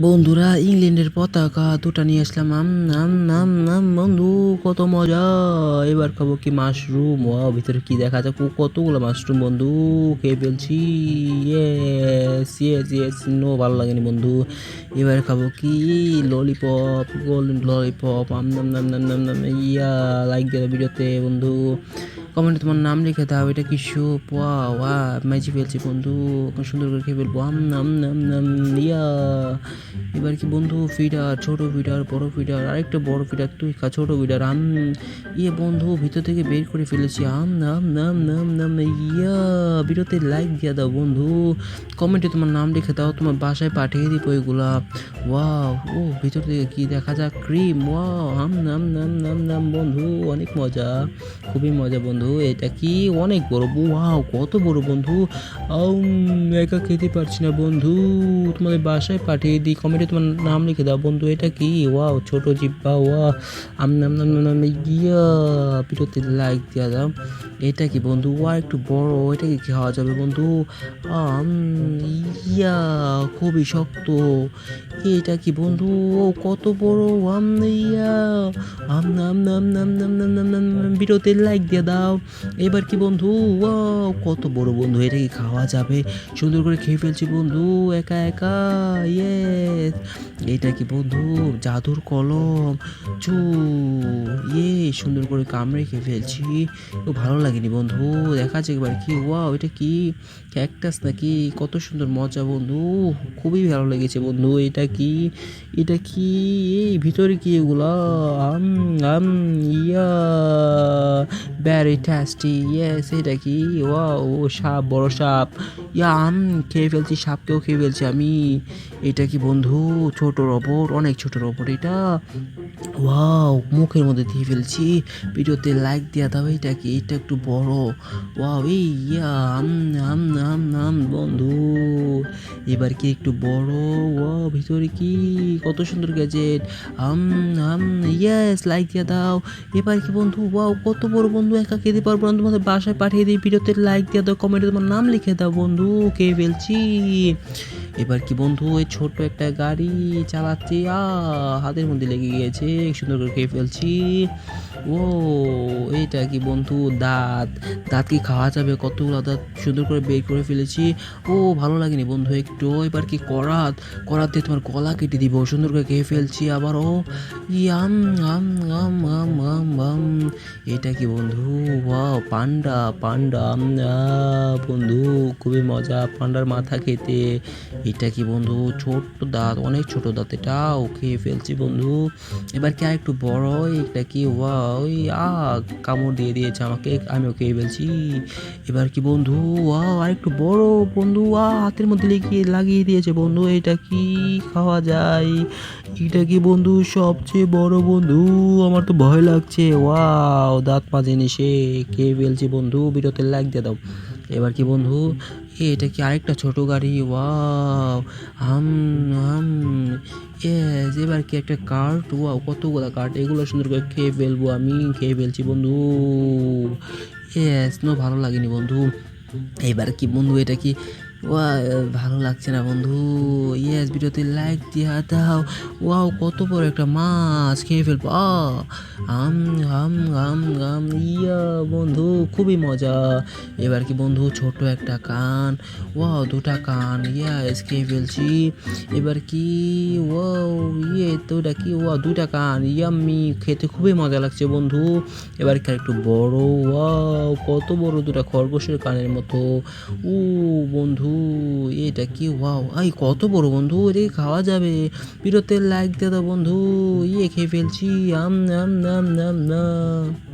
বন্ধুরা, ইংল্যান্ডের পতাকা দুটা নিয়ে আসলাম। আম নাম নাম নাম বন্ধু, কত মজা। এবার খাব কি মাশরুম? ও ভিতরে কি দেখা ও, কতগুলো মাশরুম বন্ধু, খেয়ে ফেলছি। ইয়েস নো ভালো লাগেনি বন্ধু। এবার খাব কি? ললিপপ গোল্ডেন ললিপপ আম নাম নাম নাম নাম নাম ইয়া লাইক দেবে ভিডিওতে বন্ধু। কমেন্টে তোমার নাম লিখে দাও এটা কি স্যুপ ওয়া ওয়া ম্যাজি ফেলছি বন্ধু খুব সুন্দর করে খেয়ে ফেলব আম নাম নাম নাম ইয়া এবার কি বন্ধু ফিডার ছোট ফিডার বড় ফিডার আরেকটা বড় ফিডার তুই খা ছোট ফিডার আম ইয়ে বন্ধু ভিতর থেকে বের করে ফেলেছি আম নাম নাম নাম নাম ইয়া ভিডিওতে লাইক দিয়ে দাও বন্ধু কমেন্টে তোমার নাম লিখে দাও তোমার বাসায় পাঠিয়ে দিব এগুলা ওয়াও ও ভিতর থেকে কি দেখা যাক ক্রিম ওয়াও আম নাম নাম নাম নাম বন্ধু অনেক মজা খুবই মজা বন্ধু বন্ধু এটা কি অনেক বড় ওয়াও কত বড় বন্ধু একা খেতে পারছি না বন্ধু তোমাদের বাসায় পাঠিয়ে দিই কমেন্টে তোমার নাম লিখে দাও বন্ধু এটা কি ওয়াও ছোট জিব্বা ওয়া আমি নাম নাম নাম গিয়া ভিডিওতে লাইক দিয়া দাও এটা কি বন্ধু ওয়া একটু বড় এটা কি খাওয়া যাবে বন্ধু ইয়া খুবই শক্ত এটা কি বন্ধু ও কত বড় আম ইয়া আম নাম নাম নাম নাম নাম নাম নাম ভিডিওতে লাইক দিয়ে দাও এবার কি বন্ধু? ওয়াও, কত বড় বন্ধু, এটা কি খাওয়া যাবে? সুন্দর করে খেয়ে ফেলছি বন্ধু, একা একা ইয়েস এটা কি বন্ধু জাদুর কলম। চু ইয়ে সুন্দর করে কামড়ে খেয়ে ফেলছি। ভালো লাগেনি বন্ধু দেখা যাক এবার কি, ওয়াও, এটা কি? ক্যাকটাস নাকি? কত সুন্দর মজা বন্ধু, খুবই ভালো লেগেছে বন্ধু, এটা কি? এটা কি? এই ভিতরে কি এগুলা? আম আম, ইয়া ভ্যারি টেস্টি ইয়েস এটা কি? ও সাপ, বড় সাপ। ইয়া, আম খেয়ে ফেলছি, সাপকেও খেয়ে ফেলছি আমি। এটা কি বন্ধু? ছোট রবট অনেক ছোট রবট এটা। ওয়াও মুখের মধ্যে দিয়ে ফেলছি। ভিডিওতে লাইক দেওয়া দাও এটা কি? এটা একটু বড়। ওয়াও এই ইয়া, আম আম আম বন্ধু। এবার কি একটু বড়? ওয়াও ভিতরে কি? কত সুন্দর গ্যাজেট আম আম ইয়েস লাইক দিয়ে দাও। এবার কি বন্ধু? ওয়াও কত বড় বন্ধু, একা খেতে পারব না। তোমাদের বাসায় পাঠিয়ে দিই। ভিডিওতে লাইক দিয়ে দাও কমেন্টে তোমার নাম লিখে দাও, বন্ধু। কে ফেলছি। এবার কি বন্ধু, ওই ছোট্ট একটা গাড়ি চালাচ্ছি, আ, হাতের মধ্যে লেগে গিয়েছে, সুন্দর করে খেয়ে ফেলছি। ও এইটা কি বন্ধু, দাঁত দাঁত কি খাওয়া যাবে? কতগুলো দাঁত সুন্দর করে বের করে ফেলেছি। ও, ভালো লাগেনি বন্ধু, একটু, এবার কি করাত? করাত দিয়ে তোমার গলা কেটে দিব, সুন্দর করে খেয়ে ফেলছি আবার, ও, ইয়াম, আম আম আম আম আম। এটা কি বন্ধু? ওয়াও, পান্ডা পান্ডা বন্ধু, খুবই মজা, পান্ডার মাথা খেতে। এটা কি বন্ধু? ছোট্ট দাঁত, অনেক ছোট দাঁত এটাও খেয়ে ফেলছি বন্ধু। এবার কি একটু বড়? এটা কি? ওয়া ওই আ কামড় দিয়ে দিয়েছে আমাকে। আমিও খেয়ে ফেলছি। এবার কি বন্ধু? ওয়া আর একটু বড় বন্ধু। আ হাতের মধ্যে লাগিয়ে লাগিয়ে দিয়েছে বন্ধু। এটা কি খাওয়া যায়? এটা কি বন্ধু সবচেয়ে বড় বন্ধু? আমার তো ভয় লাগছে। ওয়াও, দাঁত মাজে সে। কে ফেলছি বন্ধু? বিরতে লাগ দিয়ে দাও। এবার কি বন্ধু? এটা কি আরেকটা ছোট গাড়ি? ওয়াও, হাম হাম। ইয়েস এবার কি একটা কার্ট ওয়াও, কতগুলো কার্ট এগুলো সুন্দর করে খেয়ে ফেলব আমি, খেয়ে ফেলছি বন্ধু। ইয়েস নো ভালো লাগেনি বন্ধু। এবার কি বন্ধু, এটা কি ওয়া ভালো লাগছে না বন্ধু। ইয়েস ভিডিওতে লাইক দিয়ে দাও। ওয়াও কত বড় একটা মাছ খেয়ে ফেলব। আম আম আম আম। ইয়া, বন্ধু, খুবই মজা। এবার কি বন্ধু, ছোট একটা কান। ওয়াও দুটা কান। ইয়েস খেয়ে ফেলছি। এবার কি? ওয়াও ইয়ে তো ওটা কি? ওয়া দুটা কান। ইয়াম্মি খেতে খুবই মজা লাগছে বন্ধু। এবার কি একটু বড়? ওয়াও কত বড় দুটা খরগোশের কানের মতো। ও, বন্ধু এটা কি? ওয়াও। আই, কত বড় বন্ধু এটাকে খাওয়া যাবে। বিরতের লাইক দে বন্ধু। ইয়ে খেয়ে ফেলছি। আম নাম নাম নাম নাম